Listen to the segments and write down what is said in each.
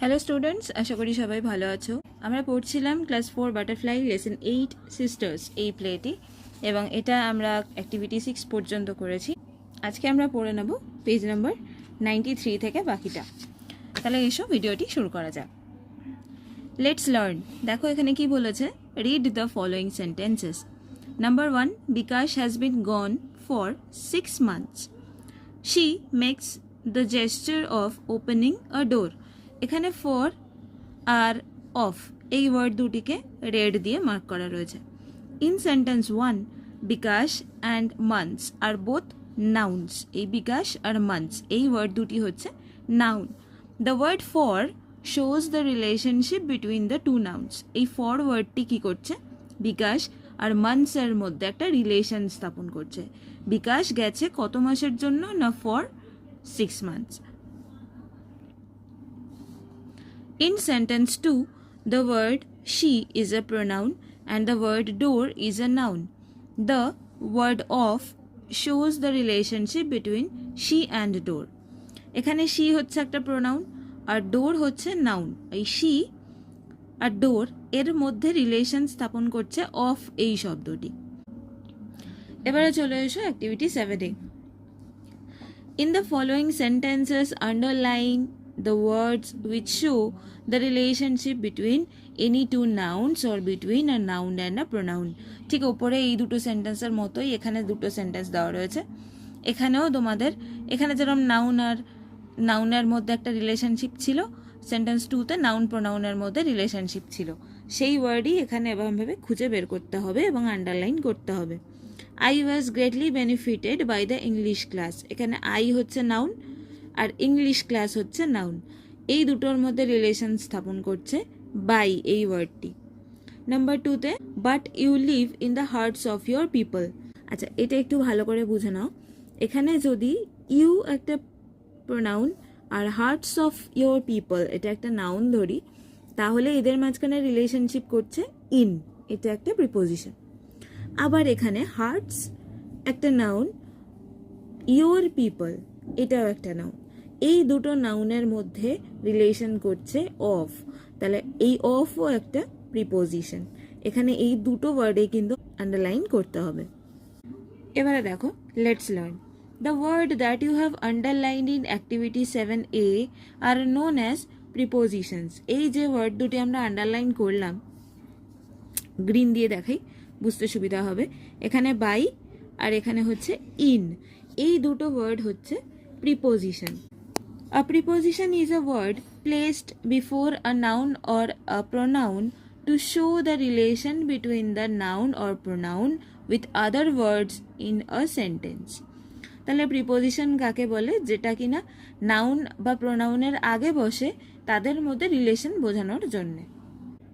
Hello students আশা করি সবাই ভালো আছো। আমরা পড়ছিলাম class four butterfly lesson eight sisters এই প্লেটি এবং এটা আমরা অ্যাক্টিভিটি সিক্স পর্যন্ত করেছি। আজকে আমরা পড়ে নেব পেজ নাম্বার নাইনটি থ্রি থেকে বাকিটা। তাহলে এসো ভিডিওটি শুরু করা যাক। লেটস লার্ন দেখো এখানে কি বলেছে? Read the following sentences number one Bikash has been gone for six months she makes the gesture of opening a door এখানে ফর আর অফ এই ওয়ার্ড দুটিকে রেড দিয়ে মার্ক করা রয়েছে। In sentence one Bikash and months are both nouns এই বিকাশ আর months এই ওয়ার্ড দুটি হচ্ছে noun the word for shows the relationship between the two nouns এই ফর ওয়ার্ডটি কী করছে? বিকাশ আর মান্থসের মধ্যে একটা রিলেশন স্থাপন করছে। বিকাশ গেছে কত মাসের জন্য না for six months In sentence 2, the word she is a pronoun and the word door is a noun. The word of shows the relationship between she and door. এখানে she হচ্ছে একটা প্রোনাউন আর ডোর হচ্ছে noun এই she আর door এর মধ্যে relation স্থাপন করছে অফ এই শব্দটি এবারে চলে এসো অ্যাক্টিভিটি সেভেনে In the following sentences, underline the words which show the relationship between any two nouns or between a noun and a pronoun. ঠিক ওপরে এই দুটো সেন্টেন্সের মতোই এখানে দুটো সেন্টেন্স দেওয়া রয়েছে। এখানেও তোমাদের, এখানে যেরকম নাউন আর নাউনের মধ্যে একটা রিলেশনশিপ ছিল সেন্টেন্স টুতে নাউন প্রোনাউনের মধ্যে রিলেশনশিপ ছিল। সেই ওয়ার্ডই এখানে এভাবে খুঁজে বের করতে হবে এবং আন্ডারলাইন করতে হবে। I was greatly benefited by the English class এখানে আই হচ্ছে নাউন আর ইংলিশ ক্লাস হচ্ছে নাউন এই দুটোর মধ্যে রিলেশন স্থাপন করছে বাই এই ওয়ার্ডটি নাম্বার টুতে but you live in the hearts of your people আচ্ছা এটা একটু ভালো করে বুঝে নাও। এখানে যদি ইউ একটা প্রোনাউন আর হার্টস অফ ইয়োর পিপল এটা একটা নাউন ধরি, তাহলে এদের মাঝখানে রিলেশনশিপ করছে ইন এটা একটা প্রিপোজিশন আবার এখানে হার্টস একটা নাউন ইয়োর পিপল এটাও একটা নাউন এই দুটো নাউনের মধ্যে রিলেশন করছে অফ তাহলে এই অফও একটা প্রিপোজিশন এখানে এই দুটো ওয়ার্ডে কিন্তু আন্ডারলাইন করতে হবে। এবারে দেখো let's learn the word that you have underline in activity seven A are known as prepositions এই যে ওয়ার্ড দুটি আমরা আন্ডারলাইন করলাম গ্রিন দিয়ে দেখাই, বুঝতে সুবিধা হবে। এখানে বাই আর এখানে হচ্ছে ইন এই দুটো ওয়ার্ড হচ্ছে preposition a preposition is a word placed before a noun or a pronoun to show the relation between the noun or pronoun with other words in a sentence তাহলে preposition কাকে বলে? যেটা কিনা noun বা প্রোনাউনের আগে বসে তাদের মধ্যে রিলেশন বোঝানোর জন্যে।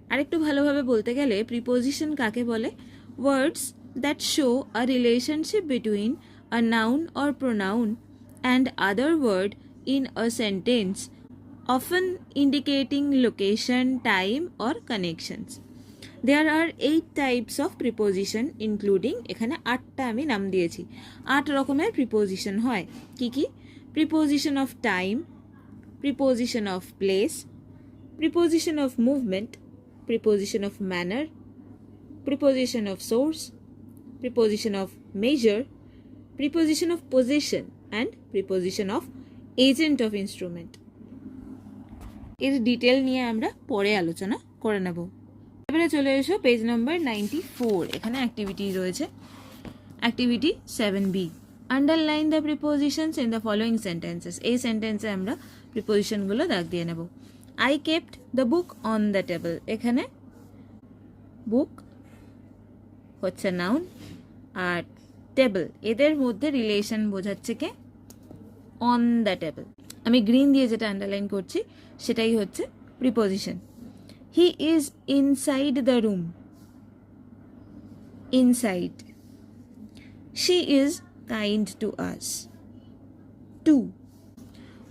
আরেকটু ভালোভাবে বলতে গেলে প্রিপোজিশন কাকে বলে? Words that show a relationship between a noun or pronoun and other word in a sentence often indicating location time or connections there are eight types of preposition including এখানে আটটা আমি নাম দিয়েছি। আট রকমের প্রিপোজিশন হয়। কি কি? Preposition of time preposition of place preposition of movement preposition of manner, preposition of source, preposition of measure, preposition of possession, and preposition of agent of instrument. এর ডিটেল নিয়ে আমরা পরে আলোচনা করে নেব। এবারে চলে এসো পেজ নাম্বার নাইনটি ফোর এখানে অ্যাক্টিভিটি রয়েছে। Activity seven B underline the prepositions in the following sentences এই সেন্টেন্সে আমরা প্রিপোজিশনগুলো দাগ দিয়ে নেব। I kept the book on the table এখানে বুক হচ্ছে নাউন আর টেবল এদের মধ্যে রিলেশন বোঝাচ্ছে কে? অন দ্য টেবল আমি গ্রিন দিয়ে যেটা আন্ডারলাইন করছি, সেটাই হচ্ছে preposition he is inside the room inside she is kind to us to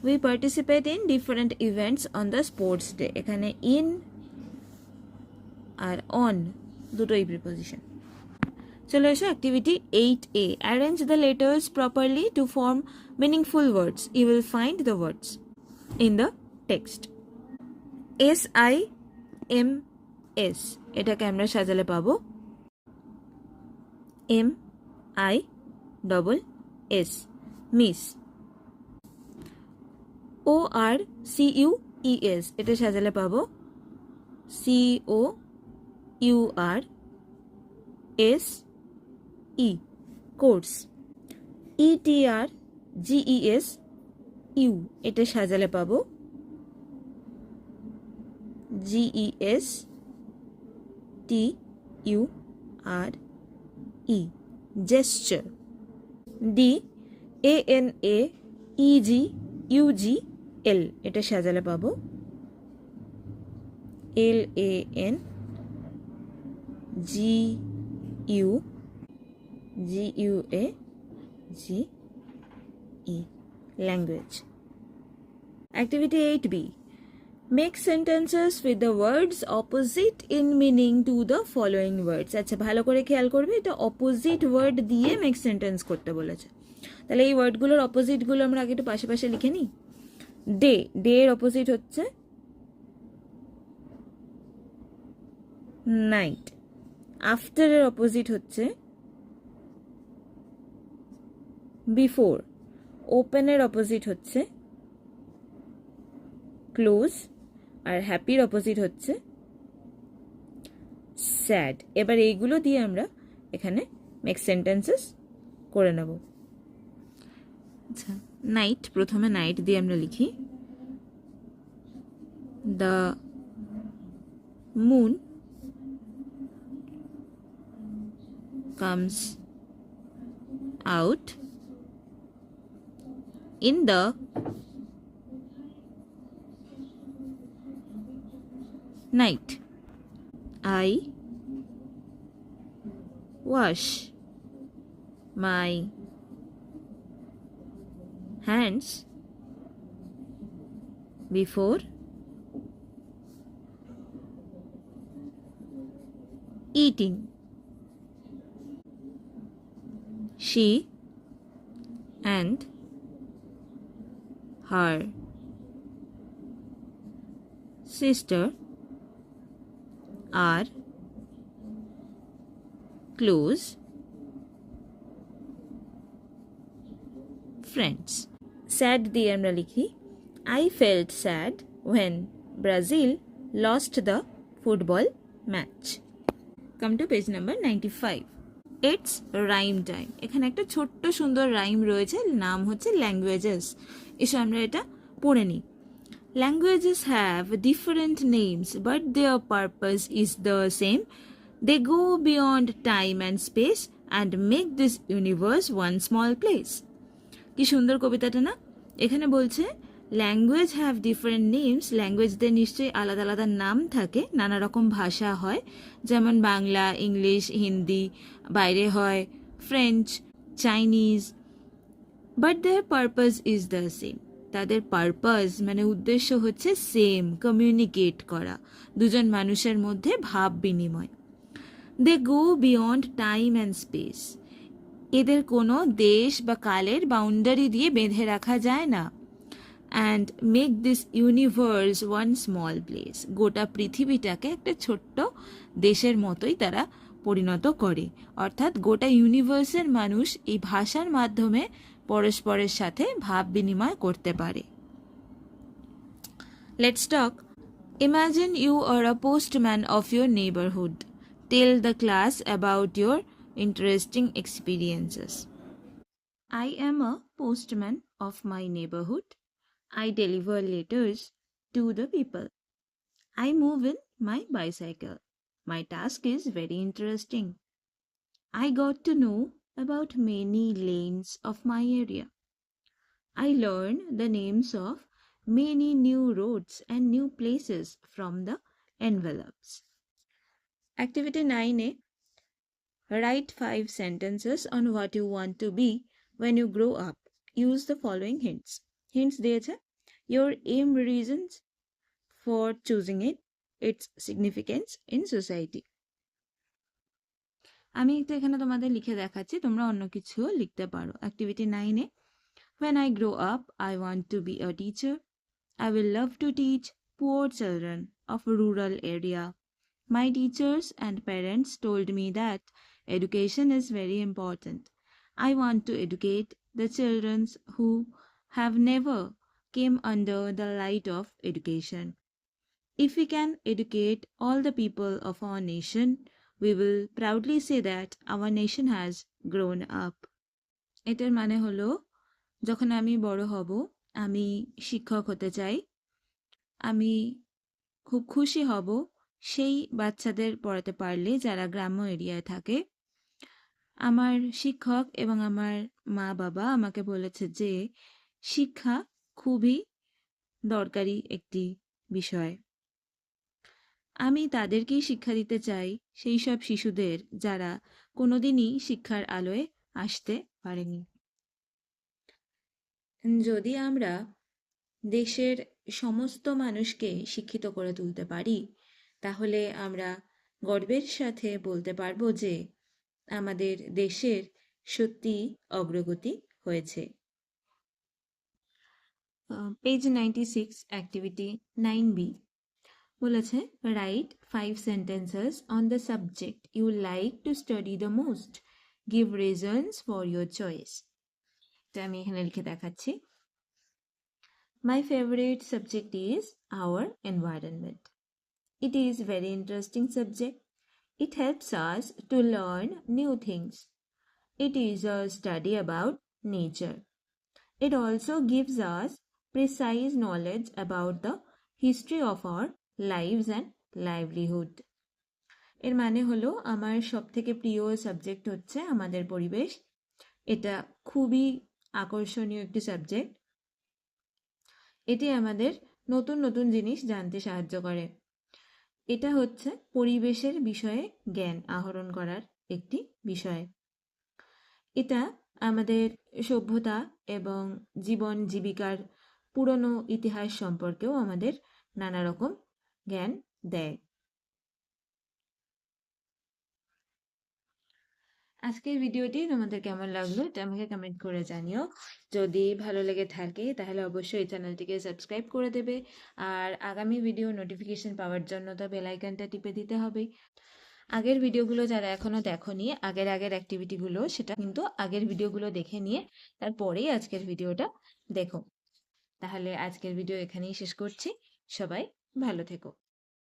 we participate in different events on the sports day এখানে ইন আর অন দুটোই প্রিপোজিশন চলে এসো activity eight A arrange the letters properly to form meaningful words you will find the words in the text S I M S এটাকে আমরা সাজালে পাবো। M I double S miss O R C U E S এটা সাজালে পাবো। C O U R S E course E T R G S, U, এটা সাজালে পাবো। G S, T, U, R, E gesture D A N A E G U G L এটা সাজালে পাবো। L A N G U G U A G E language Activity 8b. Make sentences with the words opposite in meaning to the following words. আচ্ছা ভালো করে খেয়াল করবে, এটা opposite word দিয়ে মেক সেন্টেন্স করতে বলেছে তাহলে এই ওয়ার্ডগুলোর অপোজিটগুলো আমরা আগে একটু পাশে পাশে লিখে নিই ডে ডে এর অপোজিট হচ্ছে নাইট আফটারের অপোজিট হচ্ছে বিফোর ওপেনের অপোজিট হচ্ছে। ক্লোজ আর হ্যাপির অপোজিট হচ্ছে। স্যাড এবার এইগুলো দিয়ে আমরা এখানে মেক সেন্টেন্সেস করে নেব। আচ্ছা নাইট প্রথমে নাইট দিয়ে আমরা লিখি। The moon comes out in the night. I wash my hands before eating. She and her sister are close friends. Sad দিয়ে আমরা লিখি I felt sad when Brazil lost the football match come to page number ninety five It's rhyme time এখানে একটা ছোট্ট সুন্দর rhyme রয়েছে নাম হচ্ছে ল্যাঙ্গুয়েজেস এসব আমরা এটা পড়ে নিই। Languages have different names, but their purpose is the same they go beyond time and space and make this universe one small place কি সুন্দর কবিতাটা না? এখানে বলছে ল্যাঙ্গুয়েজ হ্যাভ ডিফারেন্ট নেমস ল্যাঙ্গুয়েজদের নিশ্চয়ই আলাদা আলাদা নাম থাকে নানা রকম ভাষা হয়। যেমন বাংলা ইংলিশ হিন্দি বাইরে হয় French Chinese but their purpose is the same তাদের পারপাস মানে উদ্দেশ্য হচ্ছে সেম কমিউনিকেট করা। দুজন মানুষের মধ্যে ভাব বিনিময়। They go beyond time and space এদের কোনো দেশ বা কালের বাউন্ডারি দিয়ে বেঁধে রাখা যায় না। And make this universe one small place গোটা পৃথিবীটাকে একটা ছোট্ট দেশের মতোই তারা পরিণত করে অর্থাৎ গোটা ইউনিভার্সের মানুষ এই ভাষার মাধ্যমে পরস্পরের সাথে ভাব বিনিময় করতে পারে let's talk imagine you are a postman of your neighbourhood tell the class about your interesting experiences I am a postman of my neighborhood. I deliver letters to the people. I move in my bicycle. My task is very interesting. I got to know about many lanes of my area. I learned the names of many new roads and new places from the envelopes. Activity 9a Write 5 sentences on what you want to be when you grow up. Use the following hints. Hints there your aim reasons for choosing it its significance in society. আমি একটু এখানে তোমাদের লিখে দেখাচ্ছি তোমরা অন্য কিছুও লিখতে পারো অ্যাক্টিভিটি নাইনে When I grow up, I want to be a teacher. I will love to teach poor children of rural area. My teachers and parents told me that education is very important. I want to educate the children who have never came under the light of education. If we can educate all the people of our nation, we will proudly say that our nation has grown up. এটার মানে হলো যখন আমি বড় হব আমি শিক্ষক হতে চাই আমি খুব খুশি হব সেই বাচ্চাদের পড়াতে পারলে যারা গ্রাম্য এরিয়ায় থাকে আমার শিক্ষক এবং আমার মা বাবা আমাকে বলেছে যে শিক্ষা খুবই দরকারি একটি বিষয় আমি তাদেরকেই শিক্ষা দিতে চাই, সেই সব শিশুদের যারা কোনোদিনই শিক্ষার আলোয় আসতে পারেনি। যদি আমরা দেশের সমস্ত মানুষকে শিক্ষিত করে তুলতে পারি, তাহলে আমরা গর্বের সাথে বলতে পারব যে আমাদের দেশের সত্যি অগ্রগতি হয়েছে। Page ninety six activity nine B বলেছে write five sentences on the subject you like to study the most give reasons for your choice এটা আমি এখানে লিখে দেখাচ্ছি my favourite subject is our environment It is very interesting subject. It helps us to learn new things. It is a study about nature. It also gives us precise knowledge about the history of our lives and livelihood এর মানে হলো আমার সব থেকে প্রিয় subject হচ্ছে আমাদের পরিবেশ। এটা খুবই আকর্ষণীয় একটি সাবজেক্ট এটি আমাদের নতুন নতুন জিনিস জানতে সাহায্য করে। এটা হচ্ছে পরিবেশের বিষয়ে জ্ঞান আহরণ করার একটি বিষয়। এটা আমাদের সভ্যতা এবং জীবন জীবিকার পুরনো ইতিহাস সম্পর্কেও আমাদের নানা রকম জ্ঞান দেয় আজকের ভিডিওটি তোমাদের কেমন লাগল এটা আমাকে কমেন্ট করে জানিও। যদি ভালো লেগে থাকে তাহলে অবশ্যই এই চ্যানেলটিকে সাবস্ক্রাইব করে দেবে আর আগামী ভিডিও নোটিফিকেশন পাওয়ার জন্য তো বেলাইকানটা টিপে দিতে হবে। আগের ভিডিওগুলো যারা এখনও দেখোনি, আগের আগের অ্যাক্টিভিটিগুলো সেটা কিন্তু আগের ভিডিওগুলো দেখে নিয়ে তারপরেই আজকের ভিডিওটা দেখো। তাহলে আজকের ভিডিও এখানেই শেষ করছি। সবাই ভালো থেকো।